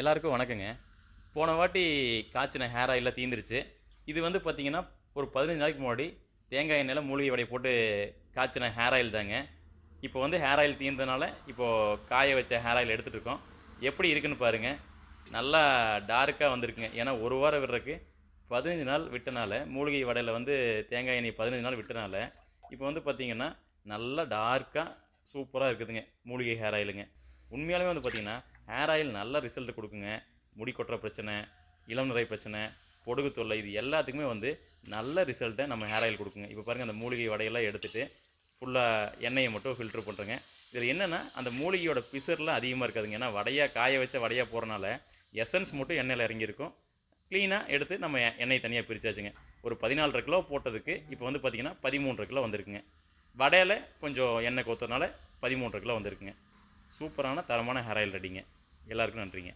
எல்லாருக்கும் வணக்கங்க. போன வாட்டி காய்ச்சின ஹேர் ஆயிலில் தீந்துருச்சு. இது வந்து பார்த்தீங்கன்னா ஒரு பதினஞ்சு நாளைக்கு முன்னாடி தேங்காய் எண்ணெயில் மூலிகை வடை போட்டு காய்ச்சின ஹேர் ஆயில் தாங்க. இப்போ வந்து ஹேர் ஆயில் தீர்ந்ததுனால இப்போது காய வச்ச ஹேர் ஆயில் எடுத்துகிட்டு இருக்கோம். எப்படி இருக்குன்னு பாருங்கள் நல்லா டார்க்காக வந்திருக்குங்க. ஏன்னா ஒரு வாரம் விடுறதுக்கு பதினஞ்சு நாள் விட்டனால மூலிகை வடையில் வந்து தேங்காய் எண்ணெய் பதினஞ்சு நாள் விட்டனால இப்போ வந்து பார்த்தீங்கன்னா நல்லா டார்க்காக சூப்பராக இருக்குதுங்க மூலிகை ஹேர் ஆயிலுங்க உண்மையாலுமே வந்து பார்த்திங்கன்னா ஹேர் ஆயில் நல்ல ரிசல்ட் கொடுக்குங்க. முடி கொட்டுற பிரச்சனை இளம் நிறை பிரச்சனை பொடுகு தொல்லை இது எல்லாத்துக்குமே வந்து நல்ல ரிசல்ட்டை நம்ம ஹேர் ஆயில் கொடுக்குங்க. இப்போ பாருங்கள் அந்த மூலிகை வடையெல்லாம் எடுத்துகிட்டு ஃபுல்லாக எண்ணெயை மட்டும் ஃபில்ட்ரு பண்ணுறேங்க இதில் என்னென்னா அந்த மூலிகையோட பிசர்லாம் அதிகமாக இருக்காதுங்க. ஏன்னா வடையாக காய வச்ச வடையாக போகிறனால எசன்ஸ் மட்டும் எண்ணெயில் இறங்கியிருக்கும். க்ளீனாக எடுத்து நம்ம எ- எண்ணெய் தனியாக பிரித்தாச்சுங்க ஒரு பதினாலரை கிலோ போட்டதுக்கு இப்போ வந்து பார்த்திங்கன்னா பதிமூன்றரை கிலோ வந்திருக்குங்க. வடையில் கொஞ்சம் எண்ணெய் கொத்துறதுனால பதிமூன்றரை கிலோ வந்திருக்குங்க. சூப்பரான தரமான ஹேர் ஆயில் ரெடிங்க. எல்லாருக்கும் நன்றிங்க.